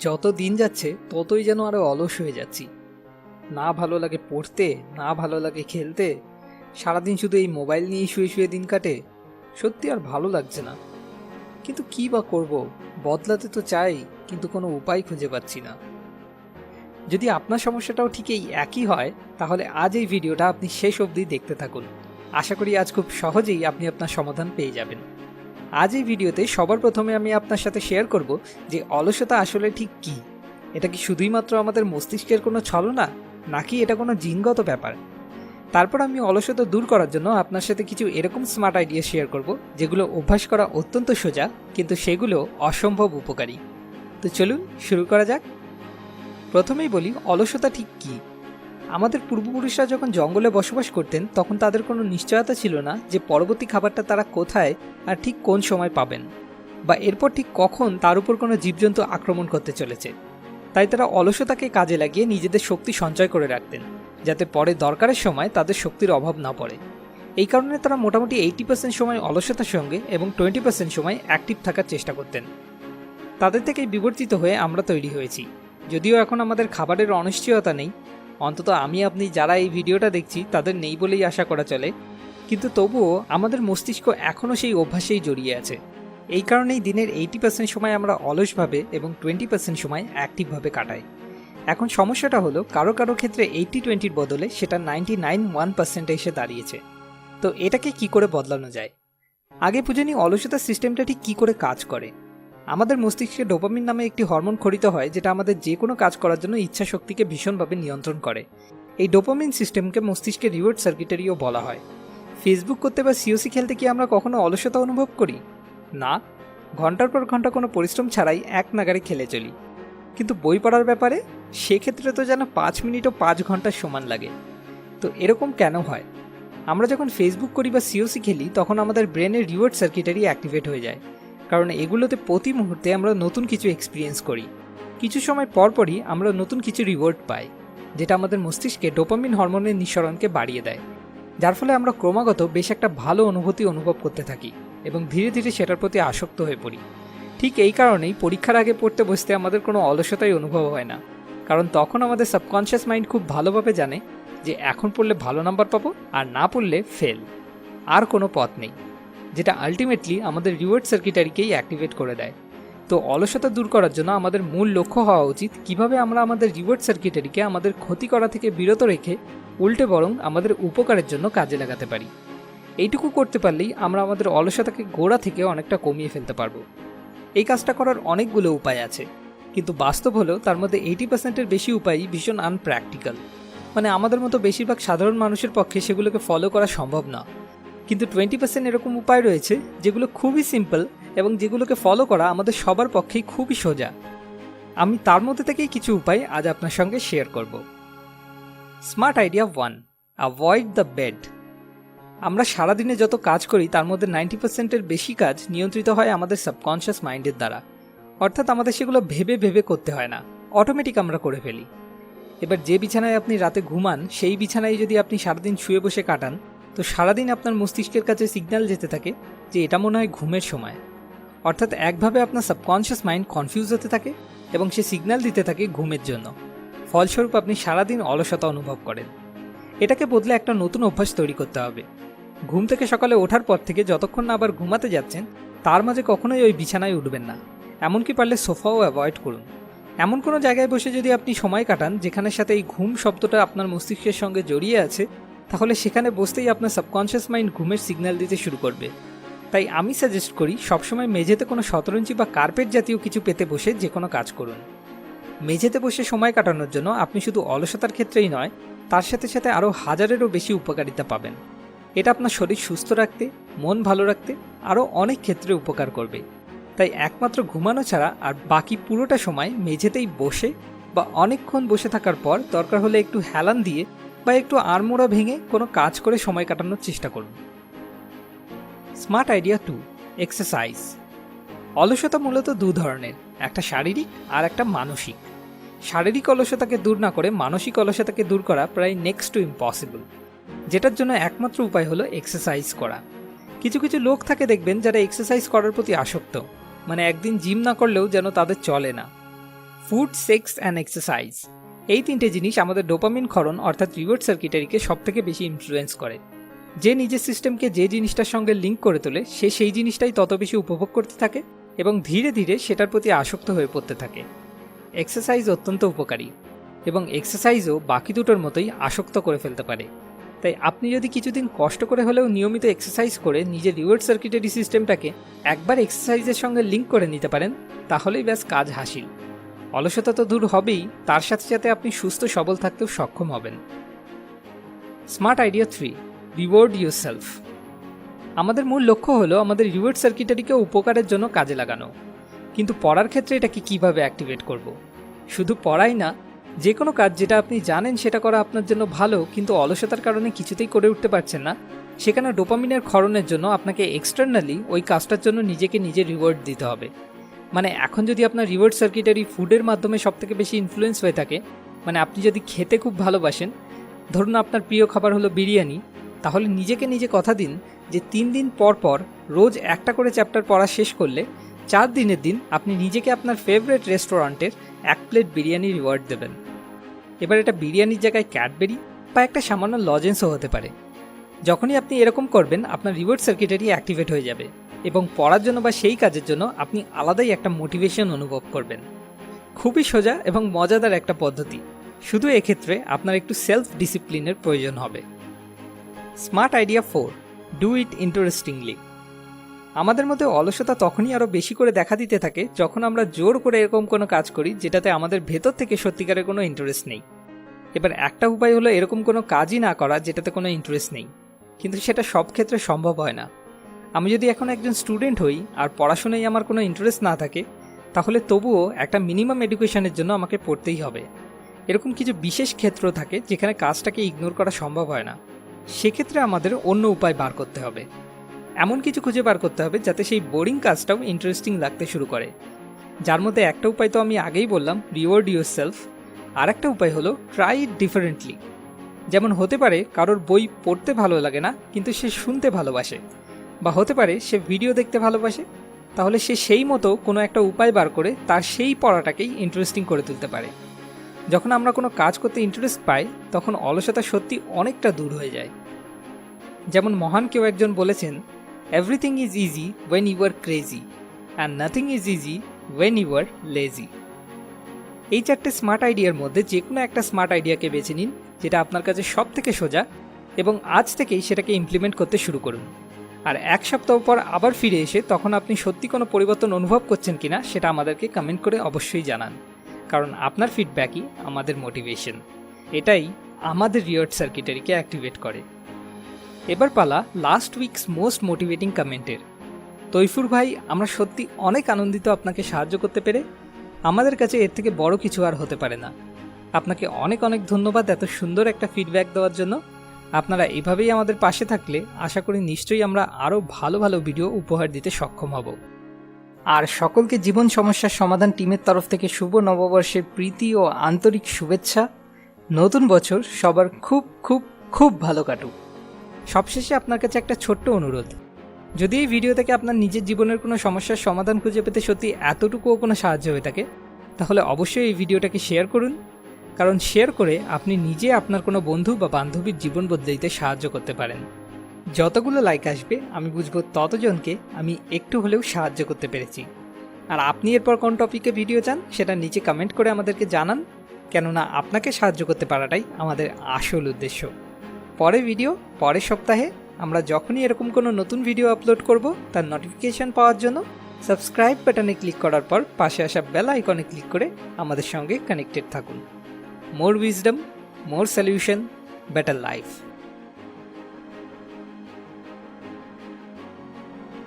যত দিন যাচ্ছে, ততই যেন আরও অলস হয়ে যাচ্ছি। না ভালো লাগে পড়তে, না ভালো লাগে খেলতে, সারাদিন শুধু এই মোবাইল নিয়েই শুয়ে শুয়ে দিন কাটে, সত্যি আর ভালো লাগছে না। কিন্তু কি বা করব? বদলাতে তো চাই, কিন্তু কোনো উপায় খুঁজে পাচ্ছি না। যদি আপনার সমস্যাটাও ঠিক এই একই হয়, তাহলে আজ এই ভিডিওটা আপনি শেষ অবধি দেখতে থাকুন। আশা করি আজ খুব সহজেই আপনি আপনার সমাধান পেয়ে যাবেন। আজ এই ভিডিওতে সবার প্রথমে আমি আপনার সাথে শেয়ার করব যে অলসতা আসলে ঠিক কি। এটা কি শুধুই মাত্র আমাদের মস্তিষ্কের কোনো ছলনা নাকি এটা কোনো জিনগত ব্যাপার? তারপর আমি অলসতা দূর করার জন্য আপনার সাথে কিছু এরকম স্মার্ট আইডিয়া শেয়ার করব, যেগুলো অভ্যাস করা অত্যন্ত সোজা, কিন্তু সেগুলো অসম্ভব উপকারী। তো চলুন শুরু করা যাক। প্রথমেই বলি, অলসতা ঠিক কী? আমাদের পূর্বপুরুষরা যখন জঙ্গলে বসবাস করতেন, তখন তাদের কোনো নিশ্চয়তা ছিল না যে পরবর্তী খাবারটা তারা কোথায় আর ঠিক কোন সময় পাবেন বা এরপর ঠিক কখন তার উপর কোনো জীবজন্তু আক্রমণ করতে চলেছে। তাই তারা অলসতাকে কাজে লাগিয়ে নিজেদের শক্তি সঞ্চয় করে রাখতেন, যাতে পরে দরকারের সময় তাদের শক্তির অভাব না পড়ে। এই কারণে তারা মোটামুটি এইটি পার্সেন্ট সময় অলসতার সঙ্গে এবং টোয়েন্টি পার্সেন্ট সময় অ্যাক্টিভ থাকার চেষ্টা করতেন। তাদের থেকেই বিবর্তিত হয়ে আমরা তৈরি হয়েছি। যদিও এখন আমাদের খাবারের অনিশ্চয়তা নেই অন্তত আমি, আপনি যারা এই ভিডিওটা দেখছি, তাদের নেই বলেই আশা করা চলে। কিন্তু তবুও আমাদের মস্তিষ্ক এখনও সেই অভ্যাসেই জড়িয়ে আছে। এই কারণেই দিনের এইটি পার্সেন্ট সময় আমরা অলসভাবে এবং টোয়েন্টি পার্সেন্ট সময় অ্যাক্টিভভাবে কাটাই। এখন সমস্যাটা হলো, কারও কারও ক্ষেত্রে এইটি টোয়েন্টির বদলে সেটা নাইনটি নাইন ওয়ান পার্সেন্টে এসে দাঁড়িয়েছে। তো এটাকে কি করে বদলানো যায়? আগে বুঝে নিই অলসতার সিস্টেমটা ঠিক কী করে কাজ করে? আমাদের মস্তিষ্কে ডোপামিন নামে একটি হরমোন খরিত হয়, যেটা আমাদের যে কোনো কাজ করার জন্য ইচ্ছা শক্তিকে ভীষণভাবে নিয়ন্ত্রণ করে। এই ডোপামিন সিস্টেমকে মস্তিষ্কে রিওয়ার্ড সার্কিটারিও বলা হয়। ফেসবুক করতে বা সিওসি খেলতে কি আমরা কখনো অলসতা অনুভব করি? না। ঘণ্টার পর ঘণ্টা কোনো পরিশ্রম ছাড়াই এক নাগারে খেলে চলি। কিন্তু বই পড়ার ব্যাপারে? সেক্ষেত্রে তো যেন পাঁচ মিনিটও পাঁচ ঘণ্টার সমান লাগে। তো এরকম কেন হয়? আমরা যখন ফেসবুক করি বা সিওসি খেলি, তখন আমাদের ব্রেনের রিওয়ার্ড সার্কিটারি অ্যাক্টিভেট হয়ে যায়। কারণ এগুলোতে প্রতি মুহূর্তে আমরা নতুন কিছু এক্সপিরিয়েন্স করি। কিছু সময় পরপরই আমরা নতুন কিছু রিওয়ার্ড পাই, যেটা আমাদের মস্তিষ্কে ডোপামিন হরমোনের নিঃসরণকে বাড়িয়ে দেয়। যার ফলে আমরা ক্রমাগত বেশ একটা ভালো অনুভূতি অনুভব করতে থাকি এবং ধীরে ধীরে সেটার প্রতি আসক্ত হয়ে পড়ি। ঠিক এই কারণেই পরীক্ষার আগে পড়তে বসতে আমাদের কোনো অলসতাই অনুভব হয় না, কারণ তখন আমাদের সাবকনশিয়াস মাইন্ড খুব ভালোভাবে জানে যে এখন পড়লে ভালো নাম্বার পাবো আর না পড়লে ফেল আর কোনো পথ নেই। যেটা আলটিমেটলি আমাদের রিওয়ার্ড সার্কিটারিকেই অ্যাক্টিভেট করে দেয়। তো অলসতা দূর করার জন্য আমাদের মূল লক্ষ্য হওয়া উচিত কীভাবে আমরা আমাদের রিওয়ার্ড সার্কিটারিকে আমাদের ক্ষতি করা থেকে বিরত রেখে উল্টে বরং আমাদের উপকারের জন্য কাজে লাগাতে পারি। এইটুকু করতে পারলেই আমরা আমাদের অলসতাকে গোড়া থেকে অনেকটা কমিয়ে ফেলতে পারব। এই কাজটা করার অনেকগুলো উপায় আছে। কিন্তু বাস্তব হলেও তার মধ্যে এইটি পার্সেন্টের বেশি উপায়ই ভীষণ আনপ্র্যাকটিক্যাল মানে আমাদের মতো বেশিরভাগ সাধারণ মানুষের পক্ষে সেগুলোকে ফলো করা সম্ভব না। কিন্তু টোয়েন্টি পার্সেন্ট এরকম উপায় রয়েছে যেগুলো খুবই সিম্পল এবং যেগুলোকে ফলো করা আমাদের সবার পক্ষেই খুবই সোজা। আমি তার মধ্যে থেকেই কিছু উপায় আজ আপনার সঙ্গে শেয়ার করব। Smart idea one avoid the bed আমরা সারাদিনে যত কাজ করি, তার মধ্যে নাইনটি পার্সেন্টের বেশি কাজ নিয়ন্ত্রিত হয় আমাদের সাবকনশিয়াস মাইন্ডের দ্বারা। অর্থাৎ আমাদের সেগুলো ভেবে ভেবে করতে হয় না। অটোমেটিক আমরা করে ফেলি। এবার যে বিছানায় আপনি রাতে ঘুমান, সেই বিছানায় যদি আপনি সারাদিন শুয়ে বসে কাটান তো সারাদিন আপনার মস্তিষ্কের কাছে সিগন্যাল যেতে থাকে যে এটা মনে হয় ঘুমের সময়। অর্থাৎ একভাবে আপনার সাবকনশিয়াস মাইন্ড কনফিউজ হতে থাকে এবং সে সিগন্যাল দিতে থাকে ঘুমের জন্য। ফলস্বরূপ আপনি সারাদিন অলসতা অনুভব করেন। এটাকে বদলে একটা নতুন অভ্যাস তৈরি করতে হবে। ঘুম থেকে সকালে ওঠার পর থেকে যতক্ষণ না আবার ঘুমাতে যাচ্ছেন, তার মাঝে কখনোই ওই বিছানায় উঠবেন না। এমনকি পারলে সোফাও অ্যাভয়েড করুন। এমন কোনো জায়গায় বসে যদি আপনি সময় কাটান, যেখানের সাথে এই ঘুম শব্দটা আপনার মস্তিষ্কের সঙ্গে জড়িয়ে আছে তাহলে সেখানে বসতেই আপনার সাবকনশিয়াস মাইন্ড ঘুমের সিগন্যাল দিতে শুরু করবে। তাই আমি সাজেস্ট করি, সবসময় মেঝেতে কোনো শতরঞ্চি বা কার্পেট জাতীয় কিছু পেতে বসে যে কোনো কাজ করুন। মেঝেতে বসে সময় কাটানোর জন্য আপনি শুধু অলসতার ক্ষেত্রেই নয়, তার সাথে সাথে আরও হাজারেরও বেশি উপকারিতা পাবেন। এটা আপনার শরীর সুস্থ রাখতে, মন ভালো রাখতে আরও অনেক ক্ষেত্রে উপকার করবে। তাই একমাত্র ঘুমানো ছাড়া আর বাকি পুরোটা সময় মেঝেতেই বসে বা অনেকক্ষণ বসে থাকার পর দরকার হলে একটু হেলান দিয়ে বা একটু আড়মোড়া ভেঙে কোনো কাজ করে সময় কাটানোর চেষ্টা করুন। স্মার্ট আইডিয়া টু এক্সারসাইজ অলসতা মূলত দু ধরনের, একটা শারীরিক আর একটা মানসিক। শারীরিক অলসতাকে দূর না করে মানসিক অলসতাকে দূর করা প্রায় নেক্সট টু ইম্পসিবল যেটার জন্য একমাত্র উপায় হলো এক্সারসাইজ করা। কিছু কিছু লোক থাকে দেখবেন যারা এক্সারসাইজ করার প্রতি আসক্ত। মানে একদিন জিম না করলেও যেন তাদের চলে না। ফুড সেক্স অ্যান্ড এক্সারসাইজ এই তিনটে জিনিস আমাদের ডোপামিন ক্ষরণ, অর্থাৎ রিওয়ার্ড সার্কিটারিকে সব থেকে বেশি ইনফ্লুয়েন্স করে। যে নিজের সিস্টেমকে যে জিনিসটার সঙ্গে লিঙ্ক করে তোলে, সে সেই জিনিসটাই তত বেশি উপভোগ করতে থাকে এবং ধীরে ধীরে সেটার প্রতি আসক্ত হয়ে পড়তে থাকে। এক্সারসাইজ অত্যন্ত উপকারী এবং এক্সারসাইজও বাকি দুটোর মতোই আসক্ত করে ফেলতে পারে। তাই আপনি যদি কিছুদিন কষ্ট করে হলেও নিয়মিত এক্সারসাইজ করে নিজের রিওয়ার্ড সার্কিটারি সিস্টেমটাকে একবার এক্সারসাইজের সঙ্গে লিঙ্ক করে নিতে পারেন, তাহলেই ব্যাস কাজ হাসিল। অলসতা তো দূর হবেই, তার সাথে সাথে আপনি সুস্থ, সবল থাকতেও সক্ষম হবেন। Smart idea three reward yourself আমাদের মূল লক্ষ্য হলো আমাদের রিওয়ার্ড সার্কিটারিকে উপকারের জন্য কাজে লাগানো। কিন্তু পড়ার ক্ষেত্রে এটাকে কীভাবে অ্যাক্টিভেট করব। শুধু পড়াই না যে কোনো কাজ যেটা আপনি জানেন সেটা করা আপনার জন্য ভালো, কিন্তু অলসতার কারণে কিছুতেই করে উঠতে পারছেন না, সেখানে ডোপামিনের ক্ষরণের জন্য আপনাকে এক্সটার্নালি ওই কাজটার জন্য নিজেকে নিজে রিওয়ার্ড দিতে হবে। মানে এখন যদি আপনার রিওয়ার্ড সার্কিটারি ফুডের মাধ্যমে সব থেকে বেশি ইনফ্লুয়েন্স হয়ে থাকে মানে আপনি যদি খেতে খুব ভালোবাসেন, ধরুন আপনার প্রিয় খাবার হলো বিরিয়ানি, তাহলে নিজেকে নিজে কথা দিন যে তিন দিন পর পর রোজ একটা করে চ্যাপ্টার পড়া শেষ করলে চার দিনের দিন আপনি নিজেকে আপনার ফেভারেট রেস্টুরেন্টের এক প্লেট বিরিয়ানি রিওয়ার্ড দেবেন। এবার এটা বিরিয়ানির জায়গায় ক্যাডবেরি বা একটা সামান্য লজেন্সও হতে পারে। যখনই আপনি এরকম করবেন, আপনার রিওয়ার্ড সার্কিটারি অ্যাক্টিভেট হয়ে যাবে। এবং পড়ার জন্য বা সেই কাজের জন্য আপনি আলাদাই একটা মোটিভেশন অনুভব করবেন। খুবই সোজা এবং মজাদার একটা পদ্ধতি। শুধু এক্ষেত্রে আপনার একটু সেলফ ডিসিপ্লিনের প্রয়োজন হবে। Smart idea four do it interestingly আমাদের মধ্যে অলসতা তখনই আরও বেশি করে দেখা দিতে থাকে যখন আমরা জোর করে এরকম কোনো কাজ করি যেটাতে আমাদের ভেতর থেকে সত্যিকারের কোনো ইন্টারেস্ট নেই। এবার একটা উপায় হলো এরকম কোনো কাজই না করা যেটাতে কোনো ইন্টারেস্ট নেই। কিন্তু সেটা সব ক্ষেত্রে সম্ভব হয় না। আমি যদি এখন একজন স্টুডেন্ট হই আর পড়াশোনায় আমার কোনো ইন্টারেস্ট না থাকে, তাহলে তবুও একটা মিনিমাম এডুকেশনের জন্য আমাকে পড়তেই হবে। এরকম কিছু বিশেষ ক্ষেত্র থাকে যেখানে কাজটাকে ইগনোর করা সম্ভব হয় না। সেক্ষেত্রে আমাদের অন্য উপায় বার করতে হবে। এমন কিছু খুঁজে বার করতে হবে যাতে সেই বোরিং কাজটাও ইন্টারেস্টিং লাগতে শুরু করে। যার মধ্যে একটা উপায় তো আমি আগেই বললাম রিওয়ার্ড ইউর সেলফ আর একটা উপায় হলো ট্রাই ডিফারেন্টলি যেমন হতে পারে, কারোর বই পড়তে ভালো লাগে না, কিন্তু সে শুনতে ভালোবাসে। বা হতে পারে সে ভিডিও দেখতে ভালোবাসে, তাহলে সে সেই মতো কোনো একটা উপায় বার করে তার সেই পড়াটাকেই ইন্টারেস্টিং করে তুলতে পারে। যখন আমরা কোনো কাজ করতে ইন্টারেস্ট পাই, তখন অলসতা সত্যি অনেকটা দূর হয়ে যায়। যেমন মহান কেউ একজন বলেছেন everything is easy when you are crazy and nothing is easy when you are lazy এই চারটে স্মার্ট আইডিয়ার মধ্যে যে কোনো একটা স্মার্ট আইডিয়াকে বেছে নিন, যেটা আপনার কাছে সব থেকে সোজা এবং আজ থেকেই সেটাকে ইমপ্লিমেন্ট করতে শুরু করুন। আর এক সপ্তাহ পর আবার ফিরে এসে তখন আপনি সত্যি কোনো পরিবর্তন অনুভব করছেন কিনা সেটা আমাদেরকে কমেন্ট করে অবশ্যই জানান। কারণ আপনার ফিডব্যাকই আমাদের মোটিভেশন এটাই আমাদের রিওয়ার্ড সার্কিটারিকে অ্যাক্টিভেট করে। এবার পালা লাস্ট উইকস মোস্ট মোটিভেটিং কমেন্টের তৈফুর ভাই, আমরা সত্যি অনেক আনন্দিত আপনাকে সাহায্য করতে পেরে। আমাদের কাছে এর থেকে বড় কিছু আর হতে পারে না। আপনাকে অনেক অনেক ধন্যবাদ এত সুন্দর একটা ফিডব্যাক দেওয়ার জন্য। আপনারা এভাবেই আমাদের পাশে থাকলে আশা করি নিশ্চয়ই আমরা আরও ভালো ভালো ভিডিও উপহার দিতে সক্ষম হব। আর সকলকে জীবন সমস্যার সমাধান টিমের তরফ থেকে শুভ নববর্ষের প্রীতি ও আন্তরিক শুভেচ্ছা। নতুন বছর সবার খুব খুব খুব ভালো কাটুক। সবশেষে আপনার কাছে একটা ছোট্ট অনুরোধ। যদি এই ভিডিও থেকে আপনার নিজের জীবনের কোনো সমস্যার সমাধান খুঁজে পেতে সত্যি এতটুকুও কোনো সাহায্য হয়ে থাকে, তাহলে অবশ্যই এই ভিডিওটাকে শেয়ার করুন কারণ শেয়ার করে আপনি নিজে আপনার কোনো বন্ধু বা বান্ধবীর জীবন বদলে দিতে সাহায্য করতে পারেন। যতগুলো লাইক আসবে, আমি বুঝব ততজনকে আমি একটু হলেও সাহায্য করতে পেরেছি। আর আপনি এরপর কোন টপিকে ভিডিও চান, সেটা নিচে কমেন্ট করে আমাদেরকে জানান। কেননা আপনাকে সাহায্য করতে পারাটাই আমাদের আসল উদ্দেশ্য। পরের ভিডিও পরের সপ্তাহে আমরা যখনই এরকম কোনো নতুন ভিডিও আপলোড করব, তার নোটিফিকেশন পাওয়ার জন্য সাবস্ক্রাইব বাটনে ক্লিক করার পর পাশে আসা বেল আইকনে ক্লিক করে আমাদের সঙ্গে কানেক্টেড থাকুন। more wisdom, more solution, better life.